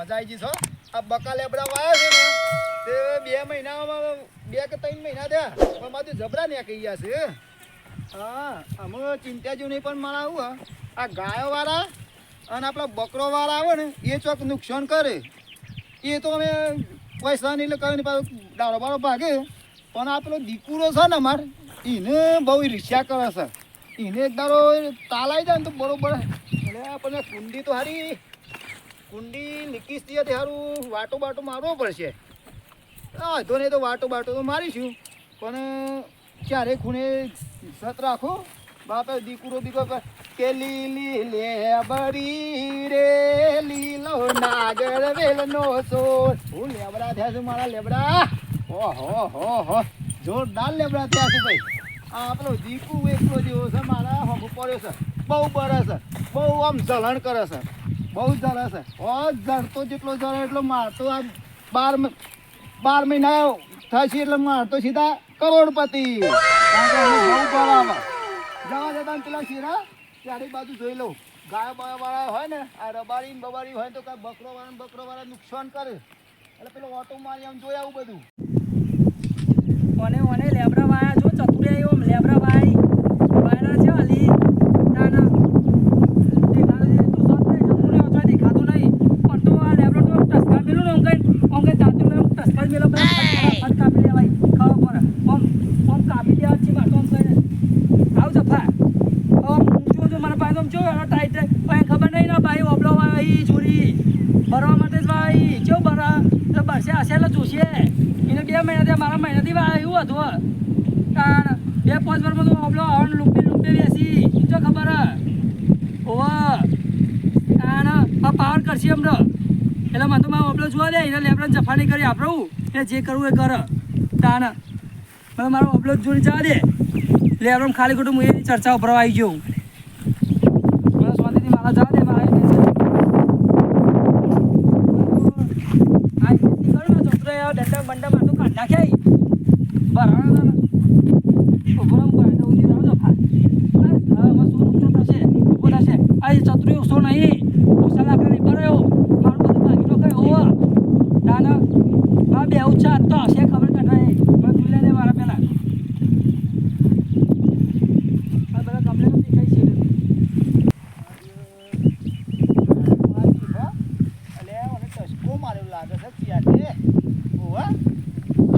મજા આવી ગઈ છો આ બકા લેબડા વાયા છે ને, તે બે મહિનામાં, બે કે ત્રણ મહિના થયા, પણ મારું જબરા ને કહી ગયા છે. હા અમે ચિંતા જેવું નહીં પણ મારા આવું આ ગાયો વાળા અને આપણા બકરો વાળા આવે ને, એ ચોક નુકસાન કરે. એ તો અમે પૈસા નહીં કરે ને પાછું ડાળો બાળો ભાગે. પણ આ પેલો દીકુરો છે ને અમાર, એને બહુ ઈર્ષ્યા કરે છે. એને એક દારો તાલાઈ જાય ને તો બરોબર. આપણને કુંડી તો હારી કુંડી લીકીસથી સારું વાટો બાટો મારવો પડશે. તો નહીં તો વાટો બાટો તો મારીશું. પણ ક્યારે ખૂણે સત રાખો? બાપે દીકરો દીકરો કે લીલી લેબરી રે, લીલો નાગર વેલનો સોર. હું લેબડા થયા છું મારા લેબડા. ઓહો, હો હો. જોરદાર લેબડા થયા છે ભાઈ. આ પેલો દીકુ એકલો જેવો છે, મારા પડ્યો છે. બહુ બરે છે. બહુ આમ જલણ કરે છે. બહુ જલે છે ઓ જળતો જેટલો જળે એટલો મારતો આ બાર બાર મહિના થશે એટલે મારતો સીધા કરોડપતિ. જવા જતા પેલા શીરા ચારે બાજુ જોઈ લઉં. ગાય વાળા હોય ને, આ રબારી બબારી હોય તો કાંઈ બકરો વાળા બકરો વાળા નુકસાન કરે. એટલે પેલો ઓટો મારી આમ જોઈ આવું બધું મને મને લેબરા વાયા જો ચતુરે આવ્યો આમ લેબરા ભાઈ વાયરા છે અલી તાના દેખાતું છે તું સત નહીં ચતુરે ઓછા દેખાતું નહીં પણ તો આ લેબરા તો ટસકા મેલું ને ઓમ કઈ ઓમ કઈ દાંતું મેં ટસકા જ મેલો ફટ કાપી લેવાય ખાવા પર ઓમ ઓમ કાપી દેવા છે બાટો ઓમ કઈ આવ જફા ઓમ જો જો મને પાસે ઓમ જો એનો ટાઈટ ઓય ખબર નહીં ના ભાઈ ઓબલો ભાઈ ચોરી ભરવા માટે જ ભાઈ ચો ભરા એટલે બરસે હશે એટલે જોશે એને બે મહિના થયા, મારા મહિનાથી એવું હતું કારણ બે, પાંચ વર્ષમાં તો ઓબલો આવવાનું લૂંપી લૂંપી બેસી જો ખબર? હે? કારણ આ પાવર કરશે એમનો એટલે મને તો મારા ઓબલો જોવા દે, એને લેબડાને જફાની કરી આપણું એટલે જે કરવું એ કર. તાણ મને મારો ઓબલો જોઈને જવા દે. એટલે ખાલી ખોટું હું એની ચર્ચા ઉપર આવી ગયો મને શાંતિથી મારા જવા દે મારા એને આ ખેતી કરું ને છોકરો એ દંડા બંડા માં તો કાઢ નાખ્યા ઈ. ભરાણા ના ઊભો રહો, હું ગાડી ઉધી રહું છું, ફા. બસ, હવે એમાં શું નુકસાન થશે? ઊભો થશે. આ એ ચતરી ઓછો નહીં. ઓછા લાકડા નહીં ભરાયો. મારું બધું ભાગી તો ગયું. હોવે. ના, ના. આ બે ઉચ્ચા હાથ તો હશે ખબર કાઢવાય. મને તું લે દે મારા પહેલા. આ બધા complaint જ દેખાય છે. એટલે મને ટસકો મારેલો લાગે છે ચિયાટે. ઓવે.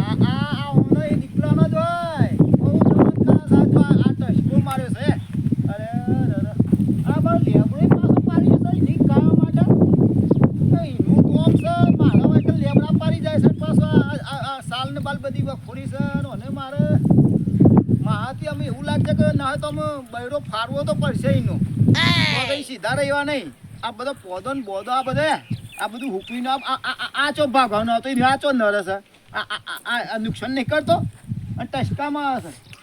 આ આ આ ઓનો એ દીકરાનો જ હોય. બહુ જવાન કરે છે આ જો આ આ ટસકો માર્યો છે. અરે અરે. આ બાર લેબડોય પાછો પાડી જશે એની ગાવા માટે. તો એનું તો આમ છે, મારા વાંકે લેબડા પાડી જાય છે ને પાછો આ આ- આ સાલ ને બાલ બધી વખોડી છે ને અને મારે મારાથી અમે એવું લાગશે કે ના તો બૈરો ફારવો તો પડશે એનો. કઈ સીધા રહેવા નહીં. આ બધો પોદો ને બોદો આ બધે આ બધું હુકવીને આ આ- આ આ ચો ભાગવાનો હતો એને આ ચો નરે આ આ- આ- આ આ નુકસાન નહીં કરતો. અને ટસકામાં હશે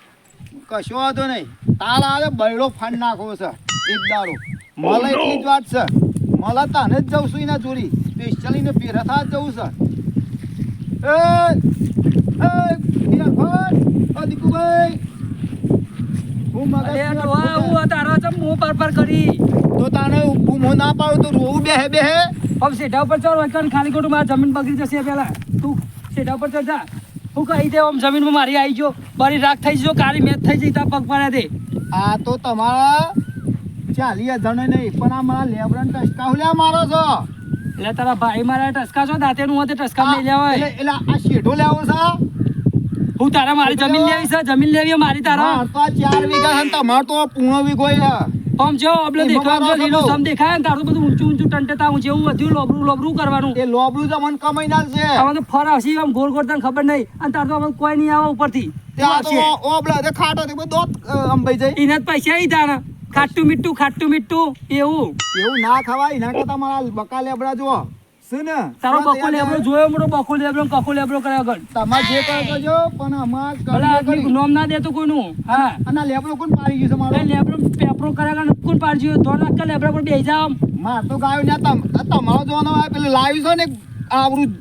કશો વાંધો નહીં. તાર આવે બૈડો ફાડ નાખવો છે એક દાડો. મળે એટલી જ વાત છે. મળે તાને જ જવું છું એના જોડી. સ્પેશિયલીને પેરથા જ જવું છે. એ એ હીરાભાઈ, ઓ દીકુભાઈ. હું હું તારા ચમ મોં પર પર કરી. તો તાને બૂમો ના પાડું તો રોવું બેહે બેહે હવે સેઢા ઉપર ચડ વચન ખાલી ખોટું મારી જમીન બગડી જશે પેલા તું સેઠા ઉપર ચડ જા. હું કહી દે આમ જમીનમાં મારી આવી ગયો. મારી રાખ થઈ જજો કાળી મેચ થઈ જઈ તા પગ પાડ્યા દે. આ તો તમારા ચાલી હજાર નહીં પણ આ મારા લેબરન ટસકા હુલ્યા મારો છો? એટલે તારા ભાઈ મારા ટસકા છો દાંતેનું હોય તે ટસકા લઈ લેવાય. એટલે આ શેઢો લેવો છે? હું તારા મારી જમીન લેવી છે જમીન લેવી મારી તારા? ચાર વીઘા છે તમાર તો પૂર્ણ વીઘો આમ જો લીલું. સમ દેખાય ને તારું બધું ઊંચું ઊંચું ટંટેતા હું જેવું વધ્યું લોબરું લોબરું કરવાનું. એ લોબરું તો મને કમાઈ ના છે. તો ફર આમ ગોળ ગોળ તને ખબર નહીં. અને તાર તો કોઈ નહીં આવે ઉપરથી. ખાટો પૈસા તારા. ખાટું મીઠું ખાટું મીઠું એવું. એવું ના ખવાય એના કરતા મારા બકા લેબડા જો શું ને? તારો બકો લેબરો જોયો મોટો બકો લેબરો કકો લેબરો કરે આગળ તમારે જે કરો કરજો પણ અમાર ભલે નોમ ના દેતો કોઈનું. હા. અને લેબડો કોણ પાડી ગયું છે મારો? લેબરો પેપરો કરે આગળ કોણ પાડજો ધોરણ નાખ કે લેબરા પર બેસી જાવ માર તો ગાયો ને તમ તમારો જોવાનો આ પેલું લાવ્યું છે ને આવરું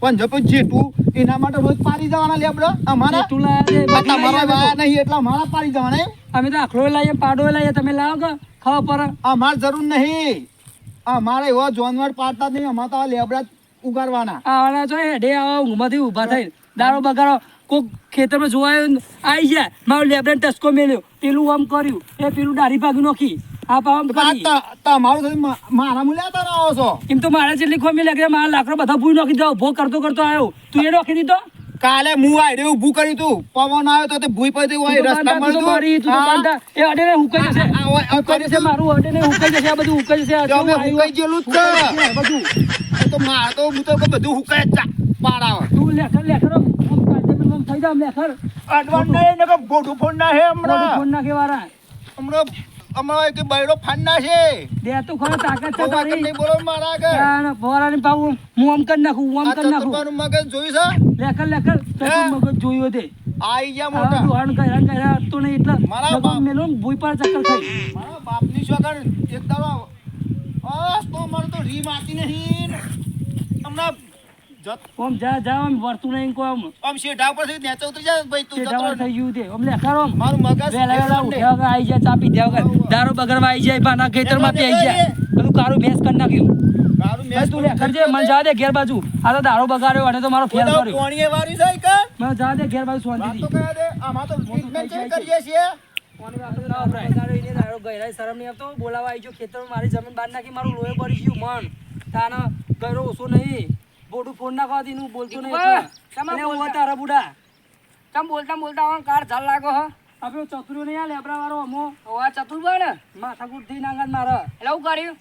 પંજો જેટું એના માટે રોજ પાડી જવાના લેબડા? અમારા? છે, તમારા વાયા નહીં એટલા મારા પાડી જવાના અમે તો આખલો લાવીએ પાડો લાવીએ તમે લાવો કે? ખાવા પર. અમાર જરૂર નહીં. અમારે એવા જાનવર પાડતા જ નહીં અમારે તો લેબડા ઉગારવાના. આવાના છો હેડે આવા ઊંઘમાંથી ઊભા થઈને દારો બગાડો કોક ખેતરમાં જોવા આવી જાય મારો લેબડા ટસકો મેલ્યો પેલું આમ કર્યું એ પેલું દાઢી ભાગી નાખી આ આ તમારું મારા મૂલ્યા તારા આવો છો. એમ તો મારા જેટલી ખોમી લાગે મારા લાકડો બધા ભૂઈ નાખી દો ભો કરતો કરતો આવ્યો. તું એ નાખી દીધો? કાલે હું આડે ઊભું કર્યું તું. પવન આવ્યો તો તે ભૂઈ પડી હોય રસ્તા પર તો મારી, તું બાંધા. એ અડે ને હુકાઈ જશે. આ- આ જશે મારું અડે ને હુકાઈ જશે આ બધું હુકાઈ જશે. આ હુકાઈ આવ્યું? ગયેલું જ છે. બધું. તો માર તો હું તો બધું હુકાય જ પાડાવ. તું લેખર લેખર થઈ જા લેખર. અડવાન નહીં ને ગોઠું ફોન ના હે હમણાં ફોન ના કેવારા હમણાં હમણાં કે બૈડો ફાન છે. દે તું ખરો તાકાત છે તારી. નહીં બોલો મારા આગળ. તાણ ફોરાની પાવું હું આમ કરી નાખું હું આમ નાખું. મગજ જોયું છે? તો મગજ જોયું તે. આઈ ગયા મોટા. તું હણ તો નહીં એટલે મારા બાપ. મેલું ભૂઈ પર ચક્કર મારા બાપની છોકર એક દાડો બસ તો મારું તો રી માતી નહીં. હમણાં આમ જા જા ઓમ વર્તું નહીં કોઈ આમ આમ શેઢા ઉપરથી નેચે ઉતરી જા ભાઈ તું જતો થઈ ગયું તે આમ લેખર આમ મારું મગજ વેલા વેલા ઉઠ્યા વગર આઈ જા ચાપી પીધ્યા વગર દારો બગડવા આઈ જાય પાના ખેતરમાં પી આઈ જાય. બધું કારું ભેંસ કરી નાખ્યું. કારું મેં તું લે કરજે મને જા દે ઘેર બાજુ. આ તો દારો બગાડ્યો અને તો મારો ફેલ કર્યો. કોણીએ વારી જાય કે? મને જા દે ઘેર બાજુ વાત તો કહે કરા દે? આમાં તો ટ્રીટમેન્ટ ચેક કરીએ છીએ. શરમ નહીં આવતો. બોલાવા આવી ગયો ખેતરમાં મારી જમીન બહાર નાખી મારું લોહી પડી ગયું મન. તાના ગયરો ઓછો નહીં. બોડું ફોન નાખવા દીનું બોલતો નહીં તમે? હું તારા બુડા. તમ બોલતા બોલતા આમ કાર ઝાલ લાગો હ? આપણે ચતુર નહીં આ લેબરા વાળો અમો. હોવા ચતુરભાઈ ને માથાકૂટ થઈ નાંગન મારા. એટલે હું કર્યું?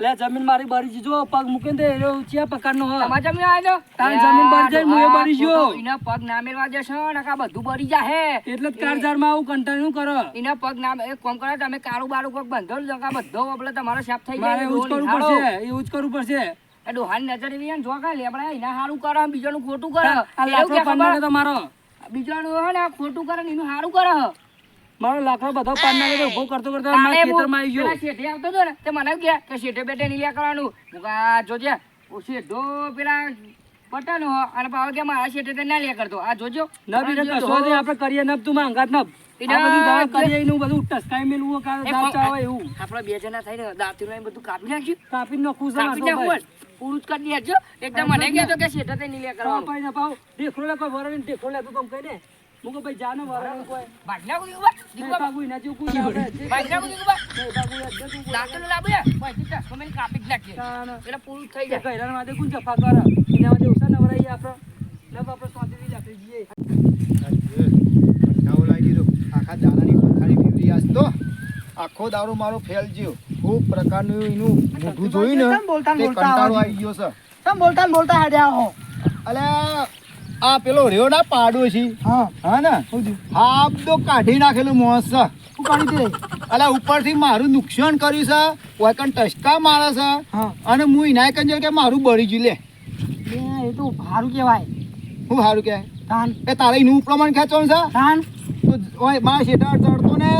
લે જમીન મારી બરી જીજો પગ મૂકીને દે એરો ઉચિયા પકડનો હ. તમારે જમીન આવ્યો તારી જમીન બળી જાય, મુએ બળી જો ઇના પગ ના મેળવા દેશો નકા બધું બરી જાહે. એટલે જ કારજારમાં આવું કંટાળ્યું કરો? ઇના પગ ના એક કોમ કરો તમે કાળું બારું કોક બંધો લો કા બધો એટલે તમારો સાફ થઈ મારે જાય એવું જ કરવું પડશે એવું જ કરવું પડશે. ડોહાની નજર એવી ને જો કા લેબડા એના હારું કરે બીજાનું ખોટું કરે. આ એવું કે ખબર? તો મારો. બીજાનું હે ને ખોટું કરે ને એનું હારું કરે. મારો લાકડો બધો પાન તો ઊભો કરતો કરતો મારા ખેતરમાં આવી ગયો. શેઠે આવતો હતો ને તે મને કે કે શેઠે બેઠે નહીં લ્યા કરવાનું. હું કહું, આ જોજે ઓ શેઠો પેલા પટાનો અને કે મારા શેઠે તે ના લ્યા કરતો. આ જોજો. ન બીને કશો નહીં આપણે કરીએ નબ તું માં અંગાત નબ આ બધી દવા કરીએ એનું બધું ટસકાઈ મેલવું કાં એ દાળ કોણ- ચાવે એવું. આપણે બે જણા થઈને દાંતીનું ને બધું કાપી નાખ્યું. કાપી નાખવું પૂરું જ કરી દેજો એકદમ મને કહેતો કે શેઠે તે નીલે પાવ કરવાનું ના પાવ ઢેખલો લે કોઈ વરણ ઢેખલો લે તું કમ કહી દે મુકો ભાઈ જાનો વરણ કોઈ ભાગી નાખું દીકુબા. નહીં દીકુબા, ના જો કોઈ ના આવે. ભાગી નાખું દીકુબા. નહીં પાગું યાર, જતું કોઈ. દાંતેલું લાવું યાર. પછી ચશ્મો મેં કાપી જ નાખીએ એટલે પૂરું થઈ જાય કૈરાના માથે કોણ જફા કર એના માથે ઉસા નવરાઈએ આપણે. નવ આપણે શાંતિથી લાકડી જઈએ. કંટાળો લાગી આખા દાડાની પથારી ફેરવી આજ તો આખો દારૂ મારો ફેલ ગયો ખૂબ પ્રકારનું એનું મોઢું જોયું ને બોલતા બોલતા આવી ગયો છે. તમે બોલતા બોલતા હેડ્યા હો. અલ્યા આ પેલો રહ્યો ના પાડો છે. હા, હા ને? હા તો કાઢી નાખેલું મોસ છે. કાઢી દે. અલા ઉપરથી મારું નુકસાન કર્યું છે. વાયકન ટસકા મારે છે. હા. અને હું ઇનાય કંજર કે મારું બળી ગયું લે. એ તો સારું કહેવાય. હું સારું કે તાન, એ તારે એનું પ્રમાણ ખેંચવાનું છે? તાન. તો ઓય બા શેઠા ચડતો ને?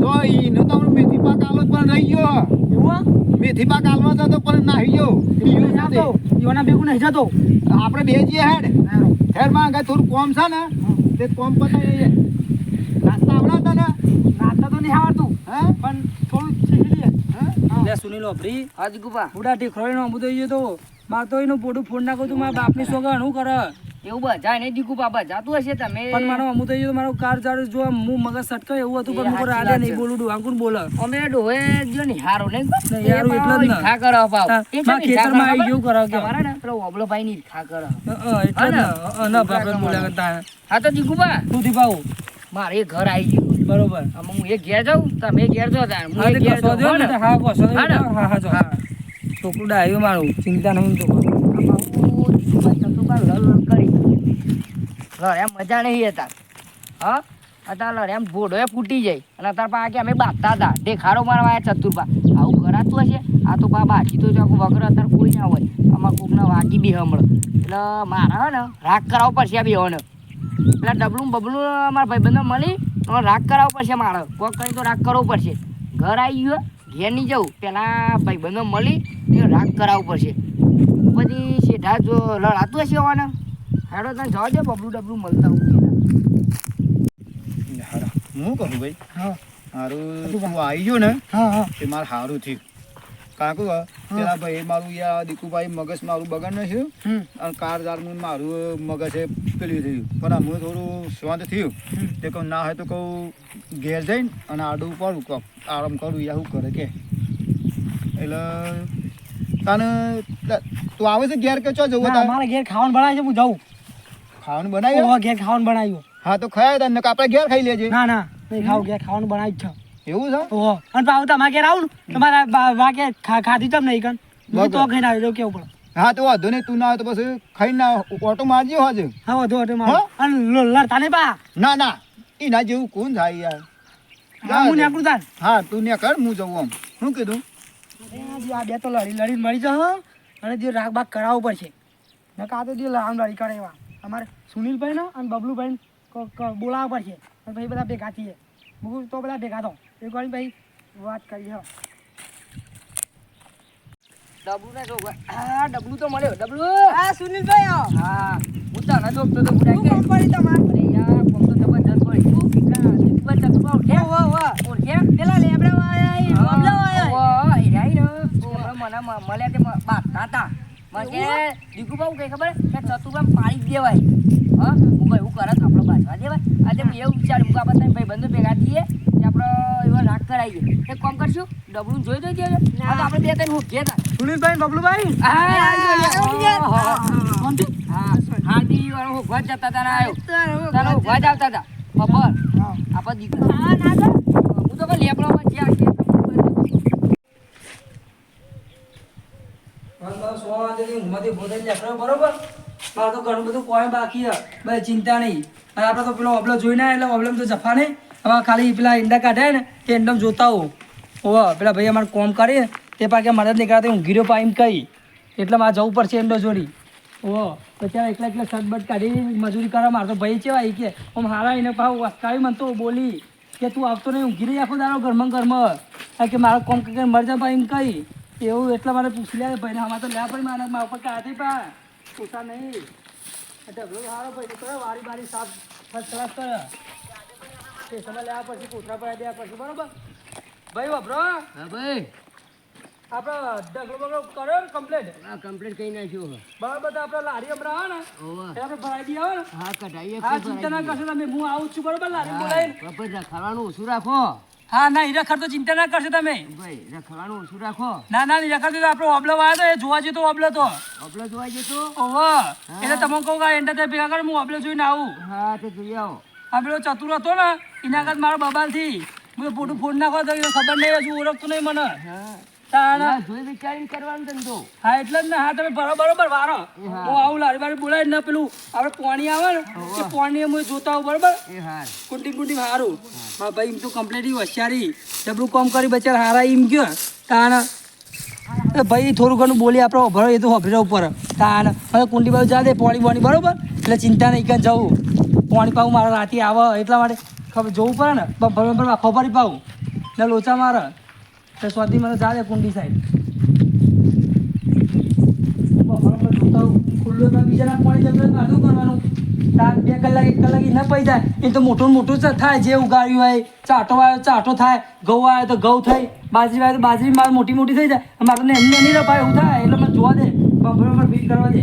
તો ઈને તો મેથી પાક આલો પણ રહી ગયો. એવું મેથી પાક આલવા જતો પણ નાહી ગયો. એવું બેગુ નહીં જાતો. આપણે બે જઈએ હેડ. હેડમાં આગળ થોડું કોમ છે ને તે કોમ પતાવી નાસ્તા આવડા હતા ને નાસ્તા તો નહીં આવડતું. હે? પણ થોડું શીખી લે સુની લો ફ્રી હા ગુપા બુડા ટીખરોઈનો આંબુ થઈ ગયો તો. માર તો એનું પોડું ફોન નાખું તું મારા બાપની સોગા હું કરે. એવું બધા નહીં દીકુ બાબા જાતું હશે તમે. પણ મારો અમુ થઈ ગયો તો મારો કાર ચાર જો હું મગજ સટકાય એવું હતું પણ એ મુકો સાચી રાડે વાત નહીં બોલું ડું આંકુન બોલે અમે ડોહે જો ને હારો નહીં યાર એટલે જ ના. કરો પાવ. હા, ખેતર ઈર્ખા આવી ગયો કરો કે. મારા ને પેલો ઓબલો ભાઈ ની ખા કરો એટલે ના. ના ન? બોલ્યા કરતા હા તો દીકુબા તું થી મારે ઘર આવી ગયું. બરોબર. હું એક ઘેર જાઉં તમે ઘેર જો. હું એક ઘેર દ્યો હો ને? ને? હા. હા જો. હા. છોકરું આવ્યું મારું ચિંતા નહીં તો. દીકુબા ચતુબા લલ લલ લડ, એમ મજા નહીં હતા હા? અત્યારે લડ, એમ ભોડો ફૂટી જાય. અને અત્યારે પા કે અમે બાંધતા હતા. દેખાડો મારવા આવ્યા ચતુરભા આવું કરાતું હશે? આ તો પા બાકી તો આખું વગર અત્યારે કોઈ ના હોય. આમાં કોકને વાગી બી હમણાં. એટલે મારા હે ને, રાગ કરાવવો પડશે આ બેહોને એટલે ડબલું બબલું અમારા ભાઈબંધો મળી રાગ કરાવવો પડશે મારે. કોક કંઈ તો રાગ કરવો પડશે. ઘર આવી ગયો ઘેર નહીં જવું. પહેલાં ભાઈબંધો મળી એ રાગ કરાવવું પડશે. પછી શેઠા જો લડાતું હશે હોવાને હેડો તને જવા દે બબલું ડબલું મળતા હું હું કહું ભાઈ? હા. હારું તું આવી ગયો ને હા હા. તે મારે સારું થયું. કાકુ પેલા ભાઈ મારું યા દીકુભાઈ મગજ મારું બગડ નથી અને કારદારનું મારું મગજ એ પેલું થયું. પણ હમણાં થોડું શાંત થયું. તે કહું ના હોય તો કહું ઘેર જઈને અને આડું પડું કહું આરામ કરું યા શું કરે કે. એટલે તને ત- આવે છે ઘેર કે ચો જવું મારે ઘેર ખાવાનું ભણાય છે હું જાઉં. ખાવાનું બનાવ્યું? હા ઘેર ખાવાનું બનાવ્યું. હા તો ખાય તને આપણે ઘેર ખાઈ લેજે. ના ના નહીં ખાવ ઘેર ખાવાનું બનાવ્યું જ છે. એવું છે? ઓહો અને પાવ તમારે ઘેર આવું? તમારા બા બા ખા ખાધી તમ નહીં કણ? હું તો. ખાઈને આવ્યો કેવું પડે? હા તો વાંધો નહીં તું ના હોય તો પછી ખાઈને ના ઓટો મારજો આજે. હા વાંધો ઓટો મારો. અને લડતા નહીં પા ના ના એના જેવું કોણ થાય યાર? હા, નીકળું તાન હા તું ને કર હું જવું આમ. શું કીધું? આ બે તો લડી લડી મળી જશે અને જે રાગ બાગ કરાવવું પડશે. નકા કાતો તો જે લામ લડી કરે એવા અમારે સુનિલભાઈ ને અને બબલુભાઈ ક- ક- બોલાવવા પડશે. અને ભાઈ બધા ભેગા થઈએ. હું તો બધા ભેગા થો એક વાર ભાઈ વાત કરી હા. ડબલું ના ડબલું તો મળ્યો. ડબલું? હા સુનિલભાઈ આવો હા હું તને જોગતો તો બુડા કે પડી તમારે? અરે યાર કોમ તો જબરજસ્ત પડી. તું ઓળખે પેલા લેબડા બબલા એ ને. મને મળ્યા તે બાંધતા હતા. મને કે, હું કહે ખબર કે ચતુરભાઈ પાડી દેવાય હા હું કહું એવું કરે તો આપણે બાંધવા દેવાય આજે એવું વિચાર્યું હું આ ભાઈ ભાઈબંધો ભેગા થઈએ કે આપણે એવો રાગ કરાવીએ એક કામ કરશું ડબલું જોઈ દઈ દેજો હા આપણે બે ત્રણ મૂકીએ તા. સુનિલભાઈ બબલુભાઈ હા, હા, હા, હા. હા જતા તારો હોભા આવતા હતા બપોર આપણે દીકરો હું તો કહું લેબડામાં જ્યાં છે વાગ્યાથી ઊંઘમાંથી નીકળ્યો, બરોબર? મારે તો ઘણું બધું કોઈ બાકી છે ભાઈ ચિંતા નહીં. અને આપણે તો પેલો અબલો જોઈને આવ્યા એટલે તો જફા નહીં. હવે ખાલી પેલા ઈંડા કાઢ્યા ને તે ઈંડમ જોતા હોઉં. ઓહ પેલા ભાઈ અમારે કોમ કરે ને તે પાકે મદદ નહીં કરાતે ઊંઘી રહ્યો પાઈમ કહી. એટલે મારે જવું પડશે ઈંડો જોડી. ઓહ તો એકલા એકલા સટબટ કાઢી મજૂરી કરવા મારે તો ભાઈ ચેવા ઈ કે આમ હારા એને ભાવ વસ્કાવી મને તો બોલી કે તું આવતો નહીં ઊંઘી રહી આખો તારો ઘરમાં ઘરમાં. કે મારો કોમ કે મરજા ભાઈ એમ કહી. એવું એટલા મારે પૂછી લે ભાઈ આમાં તો લ્યા ભાઈ મારે મારા ઉપર કાઢી પા. પૂછા નહીં. ઢગલો સારો ભાઈ તો વારી બારી સાફ ફર્સ્ટ ક્લાસ કરે. તે લ્યા પછી કોથરા પર દેવા પછી બરોબર? ભાઈ વાપરો. હા ભાઈ. આપણે ઢગલો બગલો કર્યો ને કમ્પ્લેટ હા કમ્પ્લીટ કરી નાખ્યું બરાબર તો આપણે લારી હમણાં આવે ને આપણે ભરાઈ દઈએ ને. હા કઢાઈએ હા ચિંતા ના કરશો તમે હું આવું છું બરોબર લારી બોલાવીને. કપડ રખાવાનું ઓછું રાખો. હા ના હીરા ખર્ચ ચિંતા ના કરશો તમે. ભાઈ રખાવાનું ઓછું રાખો. ના ના હીરા ખર તો આપણો ઓબલો આવ્યો તો એ જોવા જતો ઓબલો તો ઓબલો જોવા જતો? ઓહો એટલે તમે કહો કે એન્ટર તે ભેગા કરે હું ઓબલો જોઈને આવું. હા તો જોઈ આવો. આ પેલો ચતુર હતો ને એના આગળ મારા બબાલથી. બધું ફોટું ફોડ નાખવા તો ખબર નહીં હજુ ઓળખતું નહીં મને. હા. હા એટલે જ ને હા તમે બરોબર વારો. હું. આવું લારી બારી બોલાવી ને પેલું આપણે પાણી આવે ને એ પાણી હું જોતા આવું બરોબર? કુંટી કુંટી હારું. હા. ભાઈ એમ તો કમ્પ્લીટ હોશિયારી. ડબલું કામ કરી બચાર હારા એમ ગયો. તાણ. ભાઈ થોડું ઘણું બોલી આપણે એ તો હોભરા ઉપર. તાણ. હવે કુંડી બાજુ જા દે પાણી બાણી બરોબર? એટલે ચિંતા નહીં કે જવું. પાણી પાવું મારે રાતે આવે એટલા માટે ખબર જોવું પડે ને. ભરવા ખબર પાવું ને લોચા મારે. તો સ્વાદી મને ચાલે કુંડી સાઈડ. ખુલ્લું તો બીજાના પાણી જતું કાઢું કરવાનું? તાર બે કલાક, એક કલાક ન પડી જાય. એ તો મોટું મોટું થાય, જે ઉગાડ્યું હોય, ચાટો આવ્યો ચાટો થાય, ઘઉં આવ્યો તો ઘઉં થાય. બાજરી આવ્યો તો બાજરી, મારે મોટી મોટી થઈ જાય. મારે એમને નહીં રપાય એવું થાય, એટલે મને જોવા દે. બરોબર ફીટ કરવા દે.